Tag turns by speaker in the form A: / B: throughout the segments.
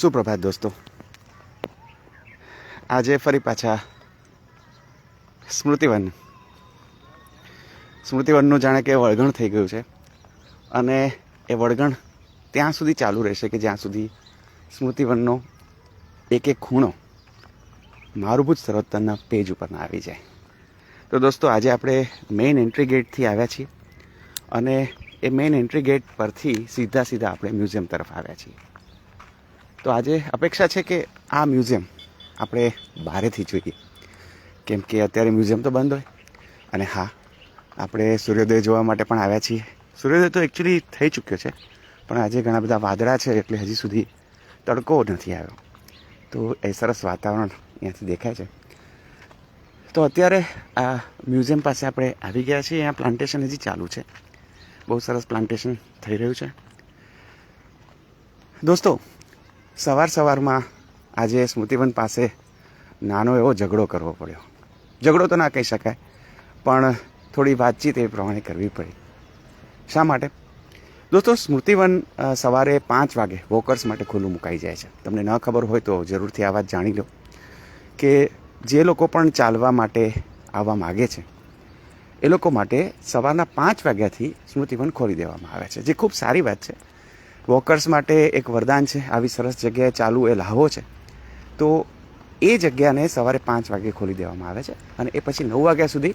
A: સુપ્રભાત દોસ્તો. આજે ફરી પાછા સ્મૃતિવન. સ્મૃતિવનનું જાણે કે વળગણ થઈ ગયું છે. અને એ વળગણ ત્યાં સુધી ચાલુ રહેશે કે જ્યાં સુધી સ્મૃતિવનનો એક એક ખૂણો મારુભૂત સરોવરના પેજ ઉપર ના આવી જાય. તો દોસ્તો, આજે આપણે મેઇન એન્ટ્રી ગેટથી આવ્યા છીએ. અને એ મેઇન એન્ટ્રી ગેટ પરથી સીધા સીધા આપણે મ્યુઝિયમ તરફ આવ્યા છીએ. તો આજે અપેક્ષા છે કે આ મ્યુઝિયમ આપણે બહારેથી જોઈએ. કેમ કે અત્યારે મ્યુઝિયમ તો બંધ હોય. અને હા, આપણે સૂર્યોદય જોવા માટે પણ આવ્યા છીએ. સૂર્યોદય તો એકચ્યુઅલી થઈ ચૂક્યો છે, પણ આજે ઘણા બધા વાદળા છે એટલે હજી સુધી તડકો નથી આવ્યો. તો એ સરસ વાતાવરણ અહીંયાથી દેખાય છે. તો અત્યારે આ મ્યુઝિયમ પાસે આપણે આવી ગયા છીએ. અહીંયા પ્લાન્ટેશન હજી ચાલુ છે. બહુ સરસ પ્લાન્ટેશન થઈ રહ્યું છે. દોસ્તો સવાર સવારમાં આજે સ્મૃતિવન પાસે નાનો એવો ઝઘડો કરવો પડ્યો. ઝઘડો તો ના કહી શકાય, પણ થોડી વાતચીત એ પ્રમાણે કરવી પડી. શા માટે? દોસ્તો સ્મૃતિવન સવારે પાંચ વાગે વોકર્સ માટે ખુલ્લું મુકાઈ જાય છે. તમને ન ખબર હોય તો જરૂરથી આ વાત જાણી લો કે જે લોકો પણ ચાલવા માટે આવવા માગે છે, એ લોકો માટે સવારના પાંચ વાગ્યાથી સ્મૃતિવન ખોલી દેવામાં આવે છે, જે ખૂબ સારી વાત છે. વોકર્સ માટે એક વરદાન છે. આવી સરસ જગ્યાએ ચાલુ એ લાહવો છે. તો એ જગ્યાને સવારે પાંચ વાગે ખોલી દેવામાં આવે છે અને એ પછી નવ વાગ્યા સુધી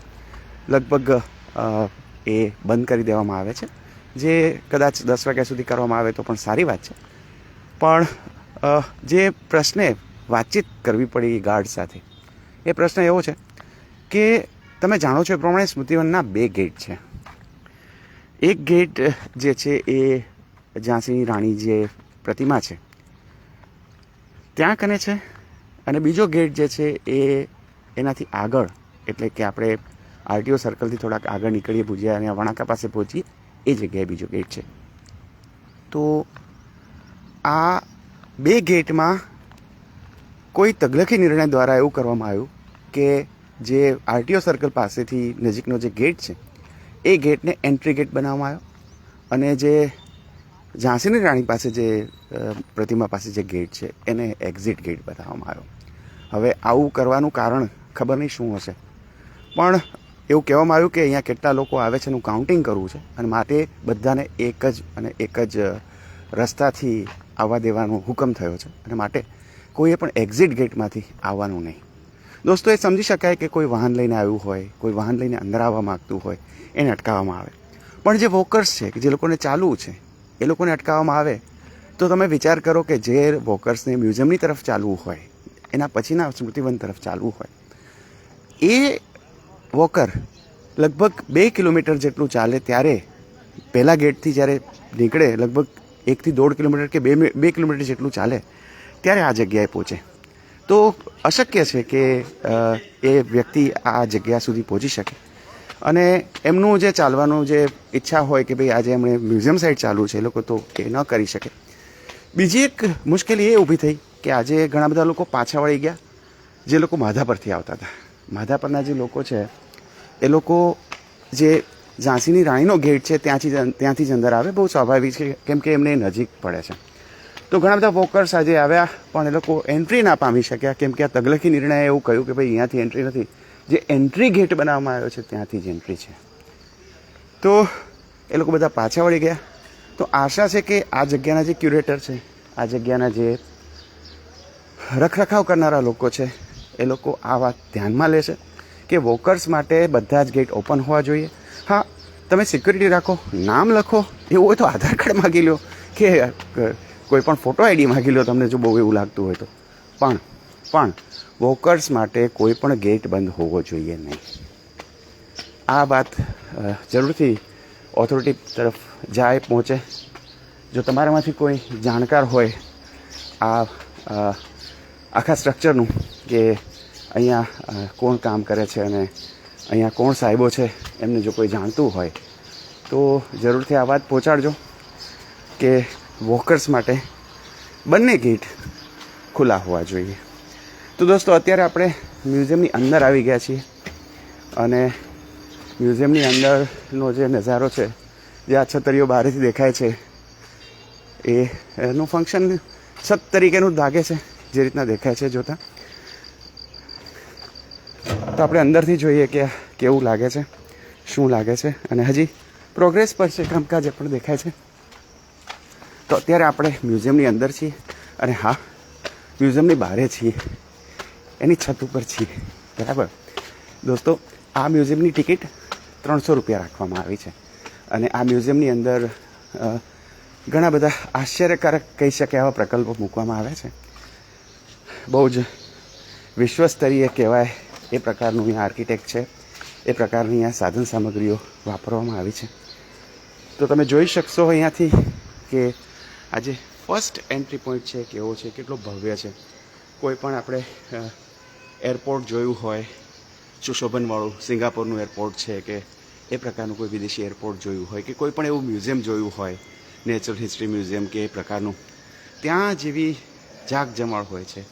A: લગભગ એ બંધ કરી દેવામાં આવે છે. જે કદાચ દસ વાગ્યા સુધી કરવામાં આવે તો પણ સારી વાત છે. પણ જે પ્રશ્ને વાતચીત કરવી પડી ગાર્ડ સાથે, એ પ્રશ્ન એવો છે કે તમે જાણો છો એ પ્રમાણે સ્મૃતિવનના બે ગેટ છે. એક ગેટ જે છે એ ઝાંસીની રાણી જે પ્રતિમા છે, ત્યાં કને છે? અને બીજો ગેટ જે છે એ એનાથી આગળ, એટલે કે આપણે આરટીઓ સર્કલથી થોડાક આગળ નીકળીએ ભુજિયા અને વણાકા પાસે પહોંચીએ, એ જગ્યાએ બીજો ગેટ છે. તો આ બે ગેટમાં કોઈ તગલખી નિર્ણય દ્વારા એવું કરવામાં આવ્યું કે જે આરટીઓ સર્કલ પાસેથી નજીકનો જે ગેટ છે, એ ગેટને એન્ટ્રી ગેટ બનાવવામાં આવ્યો. અને જે ઝાંસીની રાણી પાસે જે પ્રતિમા પાસે જે ગેટ છે, એને એક્ઝિટ ગેટ બતાવવામાં આવ્યો. હવે આવું કરવાનું કારણ ખબર નહીં શું હશે. પણ એવું કહેવામાં આવ્યું કે અહીંયા કેટલા લોકો આવે છે એનું કાઉન્ટિંગ કરવું છે અને માટે બધાને એક જ અને એક જ રસ્તાથી આવવા દેવાનો હુકમ થયો છે અને માટે કોઈએ પણ એક્ઝિટ ગેટમાંથી આવવાનું નહીં. દોસ્તો, એ સમજી શકાય કે કોઈ વાહન લઈને આવ્યું હોય, કોઈ વાહન લઈને અંદર આવવા માગતું હોય, એને અટકાવવામાં આવે. પણ જે વોકર્સ છે, કે જે લોકોને ચાલવું છે એ લોકોને અટકાવવામાં આવે, તો તમે વિચાર કરો કે જે વોકર્સને મ્યુઝિયમની તરફ ચાલવું હોય, એના પછીના સ્મૃતિવન તરફ ચાલવું હોય, એ વોકર લગભગ બે કિલોમીટર જેટલું ચાલે ત્યારે પહેલા ગેટથી જ્યારે નીકળે, લગભગ એકથી દોઢ કિલોમીટર કે બે બે કિલોમીટર જેટલું ચાલે, ત્યારે આ જગ્યાએ પહોંચે. તો અશક્ય છે કે એ વ્યક્તિ આ જગ્યા સુધી પહોંચી શકે. અને એમનું જે ચાલવાનું જે ઈચ્છા હોય કે ભાઈ આજે એમણે મ્યુઝિયમ સાઈડ ચાલુ છે, એ લોકો તો એ ન કરી શકે. બીજી એક મુશ્કેલી એ ઊભી થઈ કે આજે ઘણા બધા લોકો પાછા વળી ગયા, જે લોકો માધા પરથી આવતા હતા. માધા પરના જે લોકો છે, એ લોકો જે ઝાંસીની રાણીનો ગેટ છે, ત્યાંથી ત્યાંથી જ અંદર આવે, બહુ સ્વાભાવિક છે, કેમ કે એમને નજીક પડે છે. તો ઘણા બધા વોકર્સ આજે આવ્યા, પણ એ લોકો એન્ટ્રી ના પામી શક્યા, કેમ કે આ તગલખી નિર્ણય એવું કહ્યું કે ભાઈ અહીંયાથી એન્ટ્રી નથી. જે એન્ટ્રી ગેટ બનાવવામાં આવ્યો છે, ત્યાંથી જ એન્ટ્રી છે. તો એ લોકો બધા પાછા વળી ગયા. તો આશા છે કે આ જગ્યાના જે ક્યુરેટર છે, આ જગ્યાના જે રખરખાવ કરનારા લોકો છે, એ લોકો આ વાત ધ્યાનમાં લેશે કે વોકર્સ માટે બધા જ ગેટ ઓપન હોવા જોઈએ. હા, તમે સિક્યુરિટી રાખો, નામ લખો, એવું હોય તો આધાર કાર્ડ માગી લો કે કોઈ પણ ફોટો આઈડી માગી લો તમને જો બહુ એવું લાગતું હોય તો. પણ પણ વોકર્સ માટે કોઈ પણ ગેટ બંધ હોવો જોઈએ નહીં. આ વાત જરૂરથી ઓથોરિટી તરફ જાય, પહોંચે. જો તમારામાંથી કોઈ જાણકાર હોય આ આખા સ્ટ્રક્ચરનું કે અહીંયા કોણ કામ કરે છે અને અહીંયા કોણ સાહેબો છે એમને જો કોઈ જાણતું હોય, તો જરૂરથી આ વાત પહોંચાડજો કે વોકર્સ માટે બંને ગેટ ખુલ્લા હોવા જોઈએ. તો દોસ્તો, અત્યારે આપણે મ્યુઝિયમની અંદર આવી ગયા છીએ અને મ્યુઝિયમની અંદરનો જે નજારો છે, જે આ છતરીઓ બહારથી દેખાય છે, એ એનું ફંક્શન છત તરીકેનું લાગે છે, જે રીતના દેખાય છે જોતા. તો આપણે અંદરથી જોઈએ કે કેવું લાગે છે, શું લાગે છે, અને હજી પ્રોગ્રેસ પર છે, કામકાજ એ પણ દેખાય છે. તો અત્યારે આપણે મ્યુઝિયમની અંદર છીએ અને હા, મ્યુઝિયમની બહારે છીએ. એની છત ઉપર છીએ. બરાબર? દોસ્તો, આ મ્યુઝિયમની ટિકિટ ત્રણસો રૂપિયા રાખવામાં આવી છે. અને આ મ્યુઝિયમની અંદર ઘણા બધા આશ્ચર્યકારક કહી શકાય એવા પ્રકલ્પો મૂકવામાં આવે છે. બહુ જ વિશ્વસ્તરીય કહેવાય એ પ્રકારનું અહીંયા આર્કિટેક્ટ છે. એ પ્રકારની અહીંયા સાધન સામગ્રીઓ વાપરવામાં આવી છે. તો તમે જોઈ શકશો અહીંયાથી કે આજે ફર્સ્ટ એન્ટ્રી પોઈન્ટ છે કેવો છે, કેટલો ભવ્ય છે. કોઈ પણ આપણે એરપોર્ટ જોયું હોય, સુશોભનવાળું સિંગાપોરનું એરપોર્ટ છે કે એ પ્રકારનું કોઈ વિદેશી એરપોર્ટ જોયું હોય કે કોઈ પણ એવું મ્યુઝિયમ જોયું હોય, નેચરલ હિસ્ટ્રી મ્યુઝિયમ કે એ પ્રકારનું, ત્યાં જેવી જાક જમાળ હોય છે.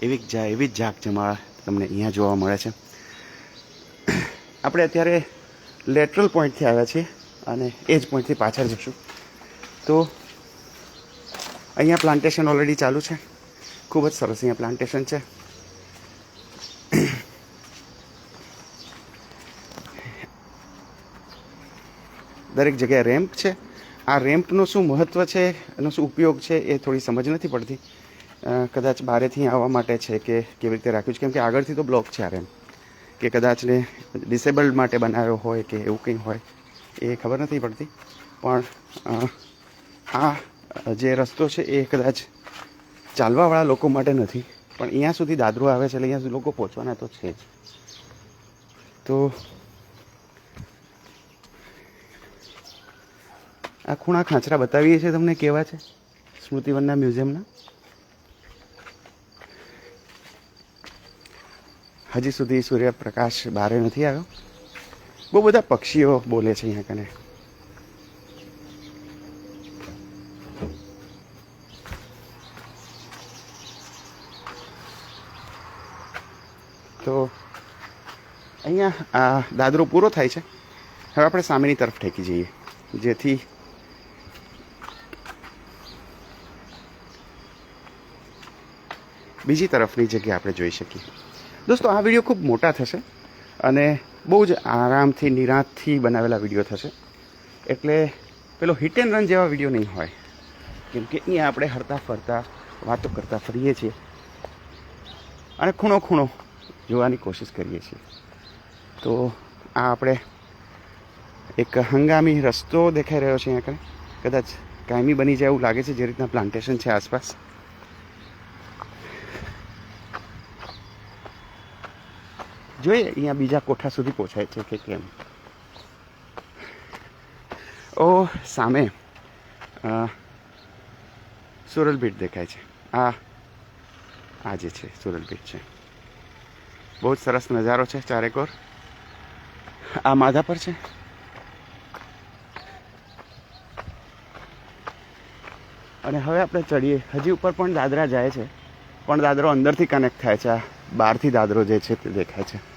A: એવી જ એવી જ જાક જમાળ તમને અહીંયા જોવા મળે છે. આપણે અત્યારે લેટરલ પોઈન્ટથી આવ્યા છીએ અને એ જ પોઈન્ટથી પાછળ જશું. તો અહીંયા પ્લાન્ટેશન ઓલરેડી ચાલુ છે. ખૂબ જ સરસ અહીંયા પ્લાન્ટેશન છે. દરેક જગ્યાએ રેમ્પ છે. આ રેમ્પનું શું મહત્ત્વ છે? એનો શું ઉપયોગ છે એ થોડી સમજ નથી પડતી. કદાચ બહારેથી આવવા માટે છે કે કેવી રીતે રાખ્યું છે? કેમ કે આગળથી તો બ્લોક છે આ રેમ્પ કે કદાચ ને ડિસેબલ્ડ માટે બનાવ્યો હોય કે એવું કંઈ હોય, એ ખબર નથી પડતી. પણ આ જે રસ્તો છે એ કદાચ ચાલવાવાળા લોકો માટે નથી. પણ અહીંયા સુધી દાદરો આવે છે એટલે અહીંયા સુધી લોકો પહોંચવાના તો છે જ. તો આ ખૂણા ખાંચરા બતાવીએ છીએ તમને કેવા છે? સ્મૃતિવનના મ્યુઝિયમના. હજી સુધી સૂર્યપ્રકાશ બહારે નથી આવ્યો. બહુ બધા પક્ષીઓ બોલે છે અહીંયા કને. તો અહીંયા આ દાદરો પૂરો થાય છે. હવે આપણે સામેની તરફ ઠેકી જઈએ, જેથી બીજી તરફની જગ્યા આપણે જોઈ શકીએ. દોસ્તો, આ વીડિયો ખૂબ મોટા થશે અને બહુ જ આરામથી, નિરાંતથી બનાવેલા વીડિયો થશે. એટલે પેલો હિટ એન્ડ રન જેવા વીડિયો નહીં હોય. કેમ કે અહીંયા આપણે હરતા ફરતા, વાતો કરતા ફરીએ છીએ અને ખૂણો ખૂણો જોવાની કોશિશ કરીએ છીએ. તો આ આપણે એક હંગામી રસ્તો દેખાઈ રહ્યો છે અહીંયા કદાચ કાયમી બની જાય એવું લાગે છે, જે રીતના પ્લાન્ટેશન છે આસપાસ. જોઈએ અહીંયા બીજા કોઠા સુધી પહોંચાય છે કે કેમ. ઓ, સામે સુરલ બીટ દેખાય છે. આ આ જે છે, સુરલ બીટ છે. બહુ જ સરસ નજારો છે ચારેકોર આ માધા પર છે. અને હવે આપણે ચડીએ. હજી ઉપર પણ દાદરા જાય છે. પણ દાદરો અંદરથી કનેક્ટ થાય છે. આ બહારથી દાદરો જે છે તે દેખાય છે.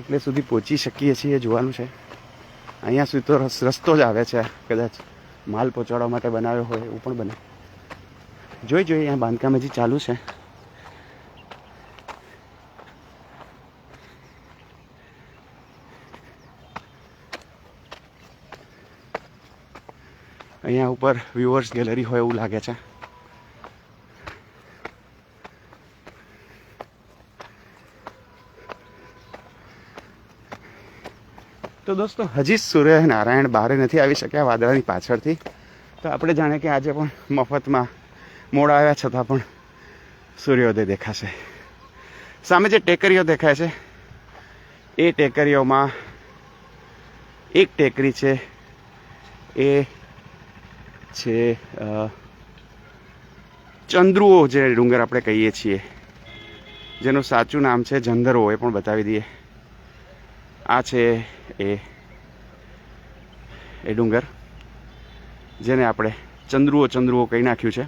A: કેટલે સુધી પહોંચી શકીએ છીએ, જોવાનું છે. અહીંયા સુધી તો રસ- રસ્તો જ આવે છે, કદાચ માલ પહોંચાડવા માટે બનાવ્યો હોય એવું પણ બને. જોઈ જોઈએ અહીંયા બાંધકામ હજી ચાલુ છે. અહીંયા ઉપર વ્યુઅર્સ ગેલેરી હોય એવું લાગે છે. તો દોસ્તો, હજી સૂર્યનારાયણ બહાર નથી આવી શક્યા વાદળાની પાછળથી. તો આપણે જાણે કે આજે પણ મફતમાં મોડા આવ્યા છતાં પણ સૂર્યોદય દેખાશે. સામે જે ટેકરીઓ દેખાય છે, એ ટેકરીઓમાં એક ટેકરી છે, એ છે ચંદ્રુઓ જે ડુંગર આપણે કહીએ છીએ. જેનું સાચું નામ છે જંદરવો, એ પણ બતાવી દઈએ. આ છે એ એ ડુંગર, જેને આપણે ચંદ્રુઓ ચંદ્રુઓ કહી નાખ્યું છે.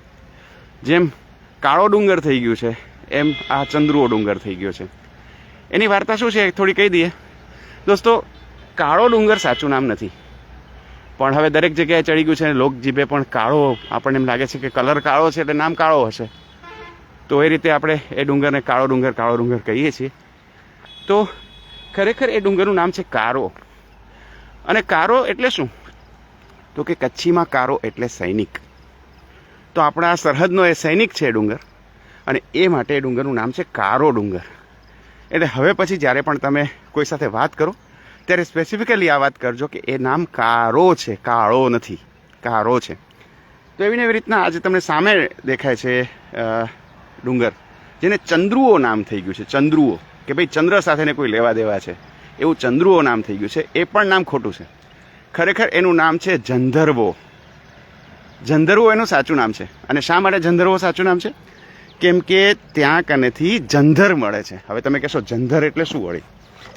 A: જેમ કાળો ડુંગર થઈ ગયું છે, એમ આ ચંદ્રુઓ ડુંગર થઈ ગયો છે. એની વાર્તા શું છે? થોડી કહી દઈએ. દોસ્તો, કાળો ડુંગર સાચું નામ નથી. પણ હવે દરેક જગ્યાએ ચડી ગયું છે અને લોકજીભે પણ કાળો, આપણને એમ લાગે છે કે કલર કાળો છે એટલે નામ કાળો હશે. તો એ રીતે આપણે એ ડુંગરને કાળો ડુંગર કાળો ડુંગર કહીએ છીએ. તો ખરેખર એ ડુંગરનું નામ છે કારો. અને કારો એટલે શું? તો કે કચ્છીમાં કારો એટલે સૈનિક. તો આપણા સરહદનો એ સૈનિક છે ડુંગર. અને એ માટે ડુંગરનું નામ છે કારો ડુંગર. એટલે હવે પછી જ્યારે પણ તમે કોઈ સાથે વાત કરો, ત્યારે સ્પેસિફિકલી આ વાત કરજો કે એ નામ કારો છે, કાળો નથી, કારો છે. તો એવીને એવી રીતના આજે તમને સામે દેખાય છે ડુંગર, જેને ચંદ્રુઓ નામ થઈ ગયું છે, ચંદ્રુઓ, કે ભાઈ ચંદ્ર સાથેને કોઈ લેવા દેવા છે. એવું ચંદ્રુઓ નામ થઈ ગયું છે. એ પણ નામ ખોટું છે. ખરેખર એનું નામ છે જંધર્વો. જંધર્વો એનું સાચું નામ છે. અને શા માટે જંધર્વો સાચું નામ છે? કેમ કે ત્યાં કનેથી જંધર મળે છે. હવે તમે કહેશો, જંધર એટલે શું વળી?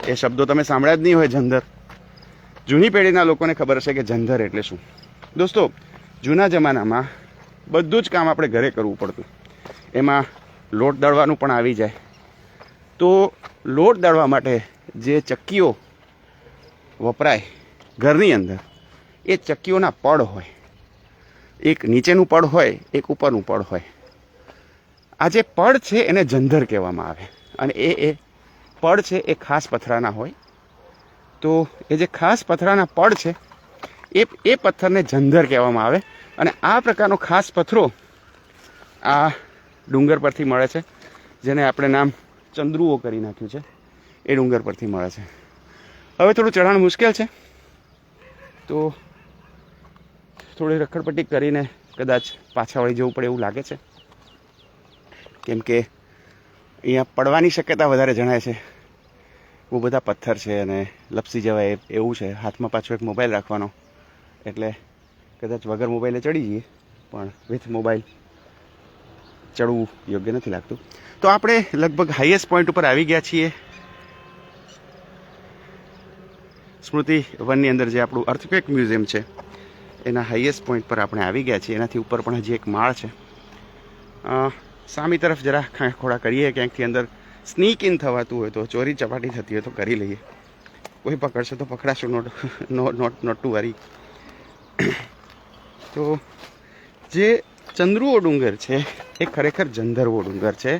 A: એ શબ્દો તમે સાંભળ્યા જ નહીં હોય જંધર. જૂની પેઢીના લોકોને ખબર હશે કે જંધર એટલે શું. દોસ્તો, જૂના જમાનામાં બધું જ કામ આપણે ઘરે કરવું પડતું. એમાં લોટ દળવાનું પણ આવી જાય. તો લોટ દળવા માટે જે ચક્કીઓ વપરાય ઘરની અંદર, એ ચક્કીઓના પડ હોય. એક નીચેનું પડ હોય, એક ઉપરનું પડ હોય. આ જે પડ છે એને જંધર કહેવામાં આવે. અને એ એ પડ છે એ ખાસ પથરાના હોય. તો એ જે ખાસ પથરાના પડ છે, એ એ પથ્થરને જંધર કહેવામાં આવે. અને આ પ્રકારનો ખાસ પથરો આ ડુંગર પરથી મળે છે, જેને આપણે નામ ચંદ્રુઓ કરી નાખ્યું છે. એ ડુંગર પરથી મળે છે. હવે થોડું ચઢાણ મુશ્કેલ છે. તો થોડી રખડપટ્ટી કરીને કદાચ પાછા વળી જવું પડે એવું લાગે છે. કેમ કે અહીંયા પડવાની શક્યતા વધારે જણાય છે. બહુ બધા પથ્થર છે અને લપસી જવાય એવું છે. હાથમાં પાછો એક મોબાઈલ રાખવાનો. એટલે કદાચ વગર મોબાઈલે ચડી જઈએ. પણ વિથ મોબાઈલ ચડવું યોગ્ય નથી લાગતું. તો આપણે લગભગ હાઈએસ્ટ પોઈન્ટ ઉપર આવી ગયા છીએ. સ્મૃતિ વનની અંદર જે આપણું અર્થક્વેક મ્યુઝિયમ છે, એના હાઈએસ્ટ પોઈન્ટ પર આપણે આવી ગયા છીએ. એનાથી ઉપર પણ હજી એક માળ છે. સામી તરફ જરા ખોડા કરીએ, ક્યાંકથી અંદર સ્નીક ઇન થવાતું હોય તો, ચોરી ચપાટી થતી હોય તો કરી લઈએ. કોઈ પકડશે તો પકડાશું, not not not to worry. તો, જે ચંદ્રુઓ ડુંગર છે, એ ખરેખર જંધરવો ડુંગર છે.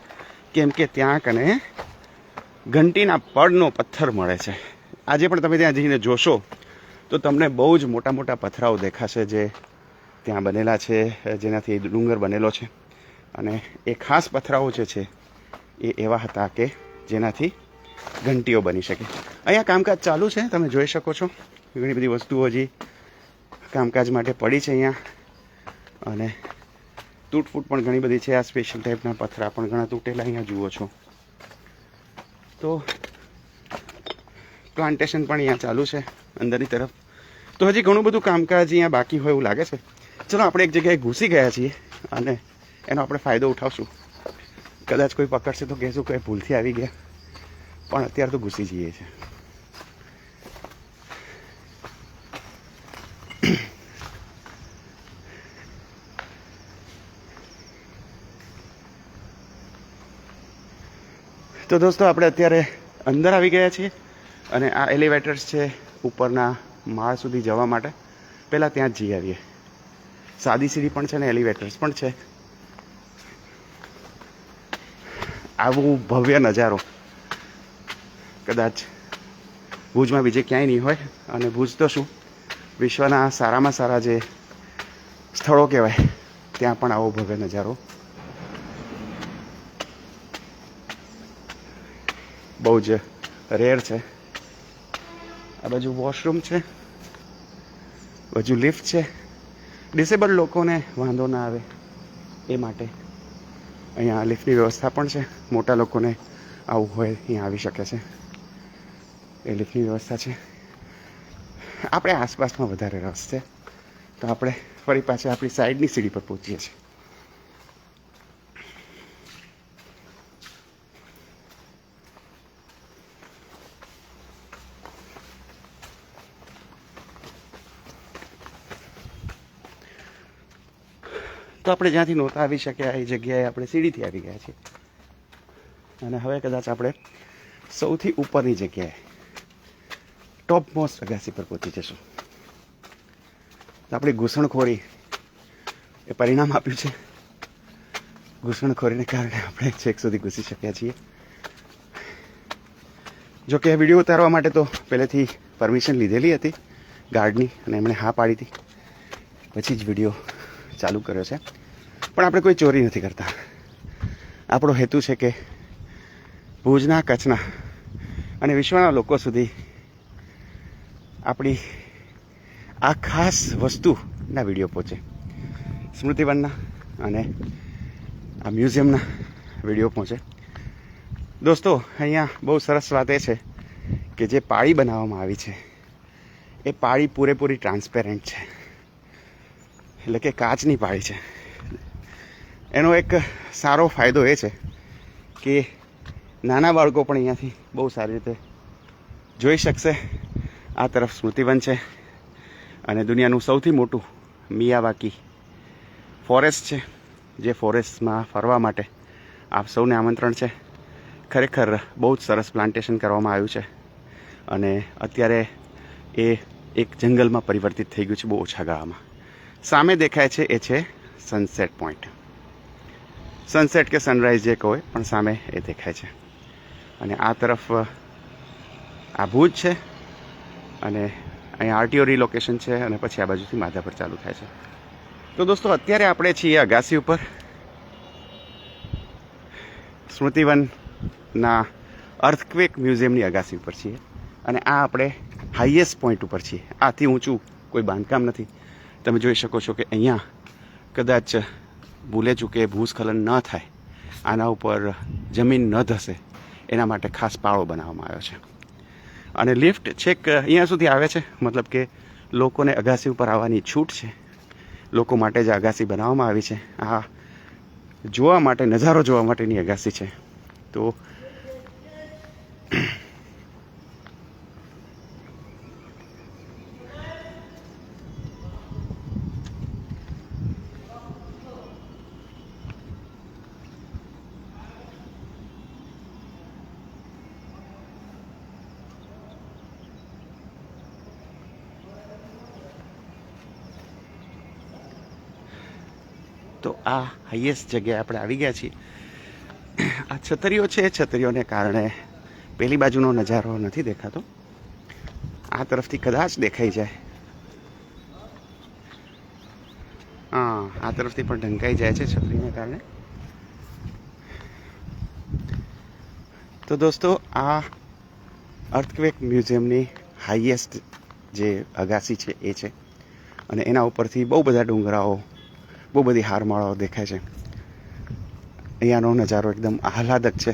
A: કેમ કે ત્યાં કને ઘંટીના પડનો પથ્થર મળે છે. આજે પણ તમે ત્યાં જઈને જોશો, તો તમને બહુ જ મોટા મોટા પથરાઓ દેખાશે જે ત્યાં બનેલા છે, જેનાથી ડુંગર બનેલો છે. અને એ ખાસ પથરાઓ જે છે, એ એવા હતા કે જેનાથી ઘંટીઓ બની શકે. અહીંયા કામકાજ ચાલુ છે, તમે જોઈ શકો છો. ઘણી બધી વસ્તુઓ હજી કામકાજ માટે પડી છે અહીંયા. અને તૂટફૂટ પણ ઘણી બધી છે. આ સ્પેશિયલ ટાઈપના પથરા પણ ઘણા તૂટેલા અહીંયા જુઓ છો. તો પ્લાન્ટેશન પણ અહીંયા ચાલુ છે, અંદરની તરફ. તો હજી ઘણું બધું કામકાજ અહીંયા બાકી હોય એવું લાગે છે. ચલો, આપણે એક જગ્યાએ ઘૂસી ગયા છીએ અને એનો આપણે ફાયદો ઉઠાવશું. કદાચ કોઈ પકડશે તો કહેશું કે ભૂલથી આવી ગયા. પણ અત્યારે તો ઘૂસી જઈએ છીએ. તો દોસ્તો, આપણે અત્યારે અંદર આવી ગયા છીએ. અને આ એલિવેટર્સ છે ઉપરના માળ સુધી જવા માટે. પહેલાં ત્યાં જ જઈ આવીએ. સાદી સીડી પણ છે ને એલિવેટર્સ પણ છે. આવું ભવ્ય નજારો. કદાચ ભુજમાં બીજે ક્યાંય નહીં હોય, અને ભુજ તો શું? વિશ્વના સારામાં સારા જે સ્થળો કહેવાય, ત્યાં પણ આવો ભવ્ય નજારો. બહુ જ રેર છે. આ બાજુ વોશરૂમ છે, બાજુ લિફ્ટ છે. ડિસેબલ લોકોને વાંધો ના આવે એ માટે. અહીંયા લિફ્ટની વ્યવસ્થા પણ છે. મોટા લોકોને આવું હોય અહીંયા આવી શકે છે. એ લિફ્ટની વ્યવસ્થા છે. આપણે આસપાસમાં વધારે રસ છે. તો આપણે ફરી પાછા આપણી સાઈડની સીડી પર પહોંચીએ છીએ. તો આપણે જ્યાંથી નહોતા આવી શક્યા એ જગ્યાએ આપણે સીડીથી આવી ગયા છીએ. અને હવે કદાચ આપણે સૌથી ઉપરની જગ્યાએ ટોપ મોસ્ટ અગાસી પર પહોંચી જશું આપણી ઘૂસણખોરી એ પરિણામ આપ્યું છે. ઘૂસણખોરીને કારણે આપણે છેક સુધી ઘૂસી શક્યા છીએ. જો કે વીડિયો ઉતારવા માટે તો પહેલેથી પરમિશન લીધેલી હતી. ગાર્ડની અને એમણે હા પાડી હતી. પછી જ વીડિયો ચાલુ કર્યો છે. પણ આપણે કોઈ ચોરી નથી કરતા. આપણો હેતુ છે કે ભુજના, કચ્છના અને વિશ્વના લોકો સુધી આપણી આ ખાસ વસ્તુના વીડિયો પહોંચે. સ્મૃતિવનના અને આ મ્યુઝિયમના વીડિયો પહોંચે. દોસ્તો, અહીંયા બહુ સરસ વાત એ છે કે જે પાળી બનાવવામાં આવી છે, એ પાળી પૂરેપૂરી ટ્રાન્સપેરન્ટ છે. એટલે કે કાચની પાળી છે. એનો એક સારો ફાયદો એ છે કે નાના બાળકો પણ અહીંયાથી બહુ સારી રીતે જોઈ શકશે. આ તરફ સ્મૃતિવન છે અને દુનિયાનું સૌથી મોટું મિયાવાકી ફોરેસ્ટ છે, જે ફોરેસ્ટમાં ફરવા માટે આપ સૌને આમંત્રણ છે. ખરેખર બહુ જ સરસ પ્લાન્ટેશન કરવામાં આવ્યું છે અને અત્યારે એ એક જંગલમાં પરિવર્તિત થઈ ગયું છે બહુ ઓછા ગાળામાં. સામે દેખાય છે, એ છે સનસેટ પોઈન્ટ સનસેટ કે સનરાઈઝ જે કહો પણ સામે એ દેખાય છે. અને આ તરફ આ ભુજ છે, અને અહીંયા આરટીઓ રિલોકેશન છે, અને પછી આ બાજુથી માધાપર ચાલુ થાય છે. તો દોસ્તો, અત્યારે આપણે છીએ અગાસી ઉપર. સ્મૃતિવનના અર્થક્વેક મ્યુઝિયમની અગાસી ઉપર છીએ. અને આ આપણે હાઈએસ્ટ પોઈન્ટ ઉપર છીએ. આથી ઊંચું કોઈ બાંધકામ નથી. તમે જોઈ શકો છો કે અહીંયા કદાચ ભૂલે ચૂકે ભૂસ્ખલન ન થાય. આના ઉપર જમીન ન ધસે. એના માટે ખાસ પાળો બનાવવામાં આવ્યો છે. અને લિફ્ટ છેક અહીંયા સુધી આવે છે. મતલબ કે લોકોને અગાસી ઉપર આવવાની છૂટ છે. લોકો માટે જ અગાસી બનાવવામાં આવી છે. આ જોવા માટે, નજારો જોવા માટેની અગાસી છે. તો તો આ હાઈએસ્ટ જગ્યાએ આપણે આવી ગયા છીએ. આ છતરીઓ છે, છતરીઓને કારણે પેલી બાજુનો નજારો નથી દેખાતો. આ તરફથી કદાચ દેખાઈ જાય. હા, આ તરફથી પણ ઢંકાઈ જાય છે છત્રીને કારણે. તો દોસ્તો, આ અર્થક્વેક મ્યુઝિયમની હાઈએસ્ટ જે અગાસી છે, એ છે. અને એના ઉપરથી બહુ બધા ડુંગરાઓ બહુ બધી હારમાળાઓ દેખાય છે. અહીંયાનો નજારો એકદમ આહલાદક છે.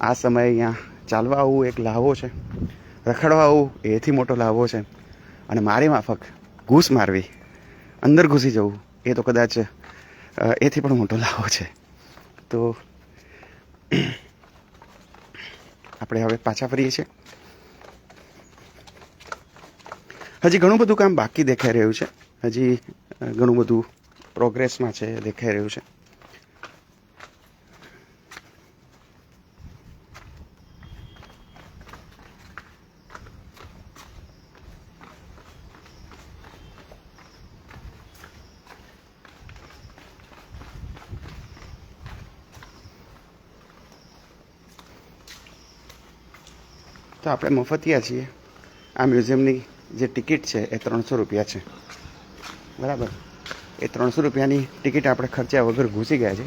A: આ સમયે અહીંયા ચાલવા આવવું એક લાહવો છે. રખડવા આવવું એથી મોટો લાહવો છે. અને મારી માફક ઘૂસ મારવી, અંદર ઘૂસી જવું, એ તો કદાચ એથી પણ મોટો લાહવો છે. તો આપણે હવે પાછા ફરીએ છીએ. હજી ઘણું બધું કામ બાકી દેખાઈ રહ્યું છે. હજી ઘણું બધું પ્રોગ્રેસમાં છે, દેખાઈ રહ્યું છે. તો આપણે મફતિયા છીએ. આ મ્યુઝિયમની જે ટિકિટ છે, એ ત્રણસો રૂપિયા છે. બરાબર? એ ત્રણસો રૂપિયાની ટિકિટ આપણે ખર્ચ્યા વગર ઘૂસી ગયા છે.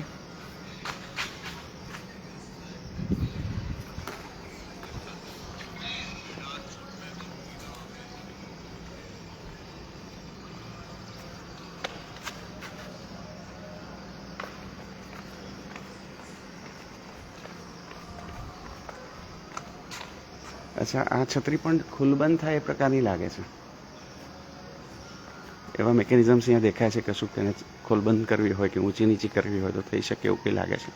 A: અચ્છા, આ છત્રી પણ ખુલ્લબંધ થાય એ પ્રકારની લાગે છે. એવા મિકેનિઝમ્સ અહીંયા દેખાય છે કે શું તેને ખોલબંધ કરવી હોય કે ઊંચી નીચી કરવી હોય તો થઈ શકે એવું કંઈ લાગે છે.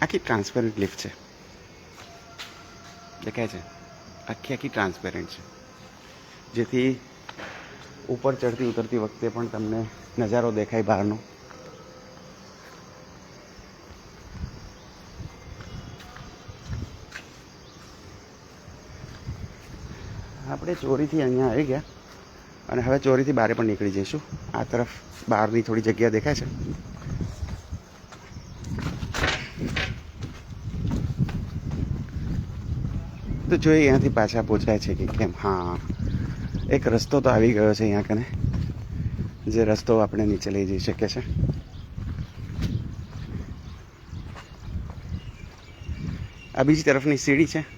A: આખી ટ્રાન્સપેરન્ટ લિફ્ટ છે. દેખાય છે? આખી આખી ટ્રાન્સપેરન્ટ છે. જેથી ઉપર ચડતી ઉતરતી વખતે પણ તમને નજારો દેખાય બહારનો. આપણે ચોરીથી અહીંયા આવી ગયા અને હવે ચોરીથી બહાર પણ નીકળી જઈશું. આ તરફ બહારની થોડી જગ્યા દેખાય છે. તો જોઈએ અહીંયાથી પાછા પહોંચાય છે કે કેમ? હા. એક રસ્તો તો આવી ગયો છે અહીંયા કને. જે રસ્તો આપણે નીચે લઈ જઈ શકીએ છે આ બીજી તરફની સીડી છે.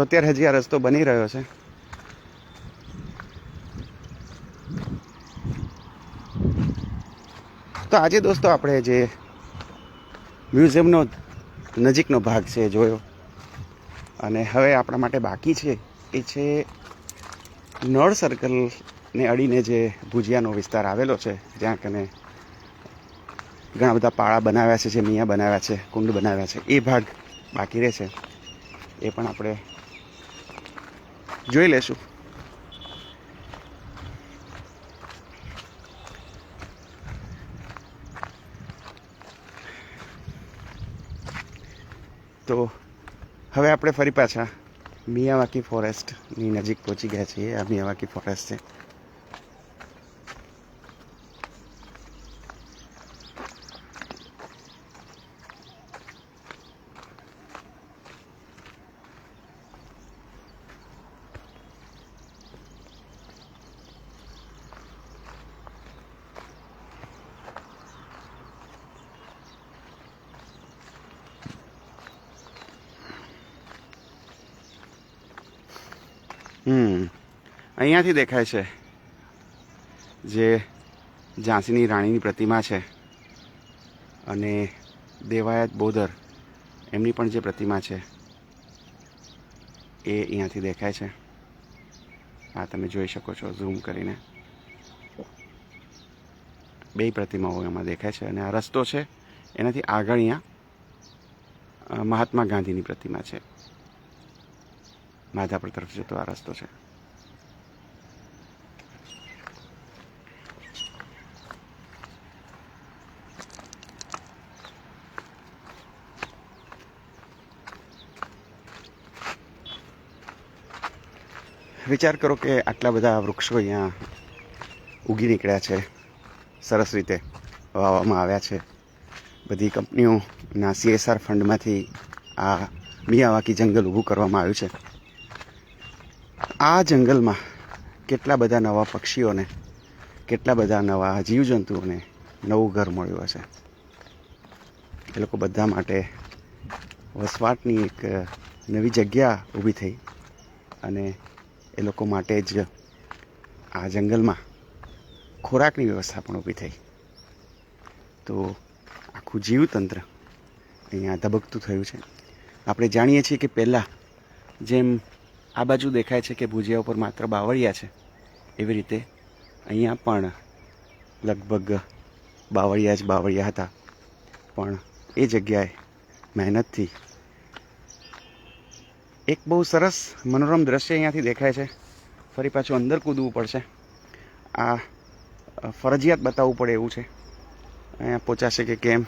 A: તો અત્યારે હજી આ રસ્તો બની રહ્યો છે. તો આજે દોસ્તો આપણે જે મ્યુઝિયમનો નજીકનો ભાગ છે જોયો. અને હવે આપણા માટે બાકી છે એ છે નળ સર્કલને અડીને જે ભુજિયાનો વિસ્તાર આવેલો છે, જ્યાં કને ઘણા બધા પાળા બનાવ્યા છે, જે મિયા બનાવ્યા છે, કુંડ બનાવ્યા છે, એ ભાગ બાકી રહે છે. એ પણ આપણે જોઈ લેશું. તો હવે આપણે ફરી પાછા મિયાવાકી ફોરેસ્ટની નજીક પહોંચી ગયા છીએ. આ મિયાવાકી ફોરેસ્ટ છે. હમ. અહીંયાથી દેખાય છે જે ઝાંસીની રાણીની પ્રતિમા છે અને દેવાયત બોદર એમની પણ જે પ્રતિમા છે એ અહીંયાથી દેખાય છે. આ તમે જોઈ શકો છો, ઝૂમ કરીને. બે પ્રતિમાઓ એમાં દેખાય છે અને આ રસ્તો છે, એનાથી આગળ અહીંયા મહાત્મા ગાંધીની પ્રતિમા છે. માધાપર તરફ જતો આ રસ્તો છે વિચાર કરો કે આટલા બધા વૃક્ષો અહીંયા ઉગી નીકળ્યા છે સરસ રીતે વાવવામાં આવ્યા છે બધી કંપનીઓના સીએસઆર ફંડમાંથી આ મિયાવાકી જંગલ ઊભું કરવામાં આવ્યું છે આ જંગલમાં કેટલા બધા નવા પક્ષીઓને, કેટલા બધા નવા જીવજંતુઓને નવું ઘર મળ્યું હશે. એ લોકો બધા માટે વસવાટની એક નવી જગ્યા ઊભી થઈ અને એ લોકો માટે જ આ જંગલમાં ખોરાકની વ્યવસ્થા પણ ઊભી થઈ. તો આખું જીવતંત્ર અહીંયા ધબકતું થયું છે. આપણે જાણીએ છીએ કે પહેલાં જેમ આ બાજુ દેખાય છે કે ભુજિયા ઉપર માત્ર બાવળિયા છે. એવી રીતે અહીંયા પણ લગભગ બાવળિયા જ બાવળિયા હતા. પણ એ જગ્યાએ મહેનતથી એક બહુ સરસ મનોરમ દ્રશ્ય અહીંયાથી દેખાય છે. ફરી પાછું અંદર કૂદવું પડશે. આ ફરજિયાત બતાવવું પડે એવું છે. અહીંયા પહોંચાશે કે કેમ?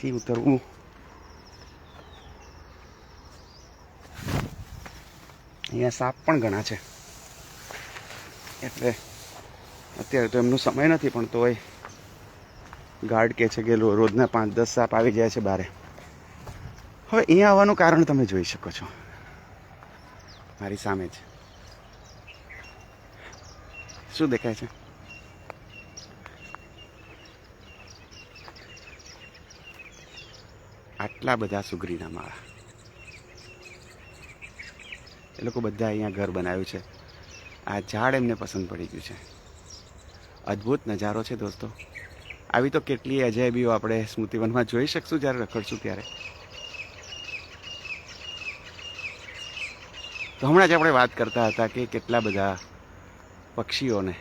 A: ક્યાંથી ઉતરવું. અહીંયા સાપ પણ ઘણા છે. એટલે અત્યારે તો એમનો સમય નથી પણ તોય ગાર્ડ કહે છે કે રોજના પાંચ, દસ સાપ આવી જાય છે બારે. હવે અહીંયા આવવાનું કારણ તમે જોઈ શકો છો. મારી સામે જ. શું દેખાય છે? આટલા બધા સુગરીના માળા. એ લોકો બધા અહીંયા ઘર બનાવ્યું છે. આ ઝાડ એમને પસંદ પડી ગયું છે. અદ્ભુત નજારો છે દોસ્તો. આવી તો કેટલી અજાયબીઓ આપણે સ્મૃતિવનમાં જોઈ શકશું જ્યારે રખડશું ત્યારે. તો હમણાં જ આપણે વાત કરતા હતા કે કેટલા બધા પક્ષીઓને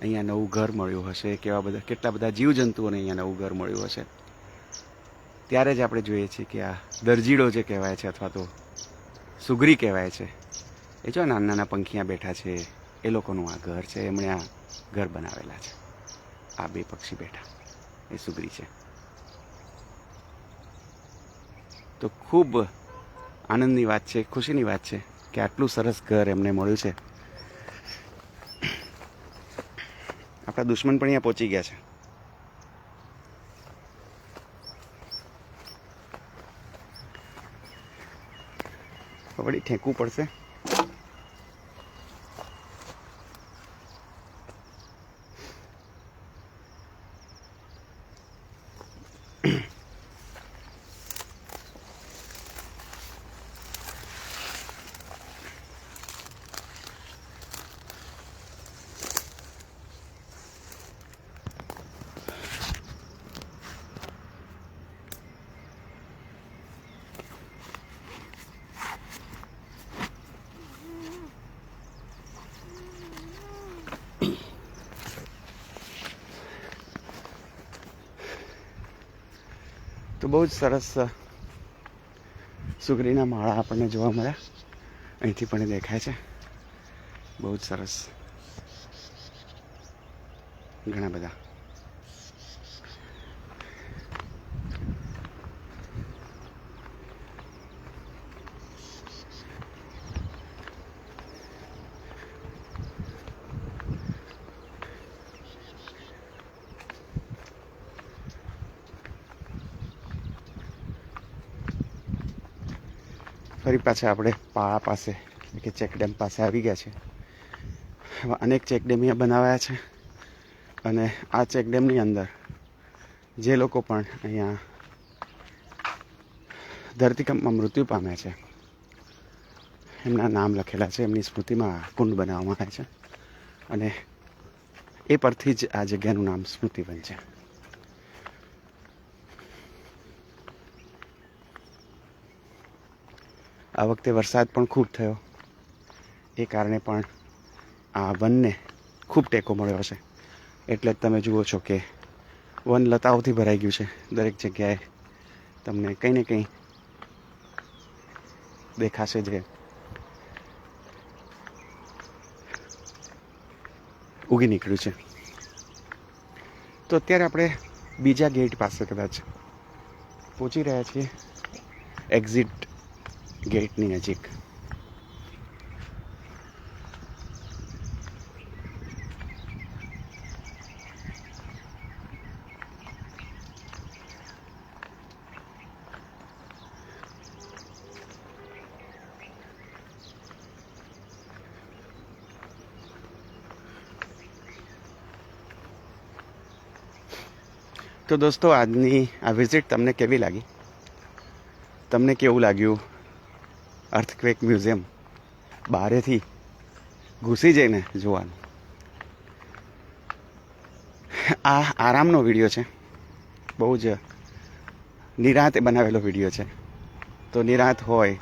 A: અહીંયા નવું ઘર મળ્યું હશે, કેવા બધા, કેટલા બધા જીવજંતુઓને અહીંયા નવું ઘર મળ્યું હશે. ત્યારે જ આપણે જોઈએ છીએ કે આ દરજીડો જે કહેવાય છે અથવા તો સુગરી કહેવાય છે, એ જો નાના નાના પંખીયા બેઠા છે, એ લોકોનું આ ઘર છે, એમણે આ ઘર બનાવેલા છે. આ બે પક્ષી બેઠા, એ સુગરી છે. તો ખૂબ આનંદની વાત છે, ખુશીની વાત છે કે આટલું સરસ ઘર એમને મળ્યું છે. આપણા દુશ્મન પણ અહીંયા પહોંચી ગયા છે. વળી ઠેકવું પડશે. તો બહુ જ સરસ સુગરીના માળા આપણને જોવા મળ્યા. અહીંથી પણ દેખાય છે. બહુ જ સરસ. ઘણા બધા. ફરી પાછા આપણે પાળા પાસે કે ચેક ડેમ પાસે આવી ગયા છે. અનેક ચેકડેમ અહીંયા બનાવાયા છે અને આ ચેકડેમની અંદર જે લોકો પણ અહીંયા ધરતીકંપમાં મૃત્યુ પામ્યા છે, એમના નામ લખેલા છે, એમની સ્મૃતિમાં કુંડ બનાવવામાં આવે છે અને એ પરથી જ આ જગ્યાનું નામ સ્મૃતિવન છે. આ વખતે વરસાદ પણ ખૂબ થયો. એ કારણે પણ આ વનને ખૂબ ટેકો મળ્યો છે એટલે જ તમે જુઓ છો કે વન લતાઓથી ભરાઈ ગયું છે. દરેક જગ્યાએ તમને કંઈ ને કંઈ દેખાશે જે ઉગી નીકળ્યું છે. તો અત્યારે આપણે બીજા ગેટ પાસે કદાચ પહોંચી રહ્યા છીએ. એક્ઝિટ ગેટની નજીક તો દોસ્તો આજની આ વિઝિટ તમને કેવી લાગી તમને કેવું લાગ્યું અર્થક્વેક મ્યુઝિયમ બહારેથી ઘૂસી જઈને જોવાનું. આ આરામનો વીડિયો છે. બહુ જ નિરાંતે બનાવેલો વીડિયો છે. તો નિરાંત હોય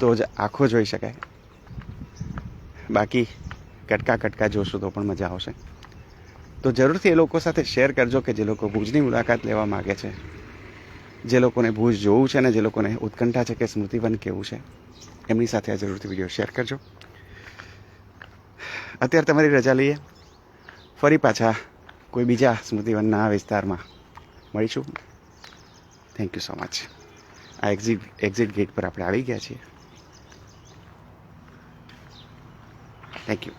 A: તો જ આખો જોઈ શકાય. બાકી કટકા કટકા જોશું તો પણ મજા આવશે. તો જરૂરથી એ લોકો સાથે શેર કરજો કે જે લોકો ભુજની મુલાકાત લેવા માગે છે. જે લોકોને ભુજ જોવું છે અને જે લોકોને ઉત્કંઠા છે કે સ્મૃતિવન કેવું છે, એમની સાથે આ જરૂરથી વીડિયો શેર કરજો. અત્યારે તમારી રજા લઈએ. ફરી પાછા કોઈ બીજા સ્મૃતિવનના વિસ્તારમાં મળીશું. થેન્ક યુ સો મચ આ એક્ઝિટ એક્ઝિટ ગેટ પર આપણે આવી ગયા છીએ. Thank you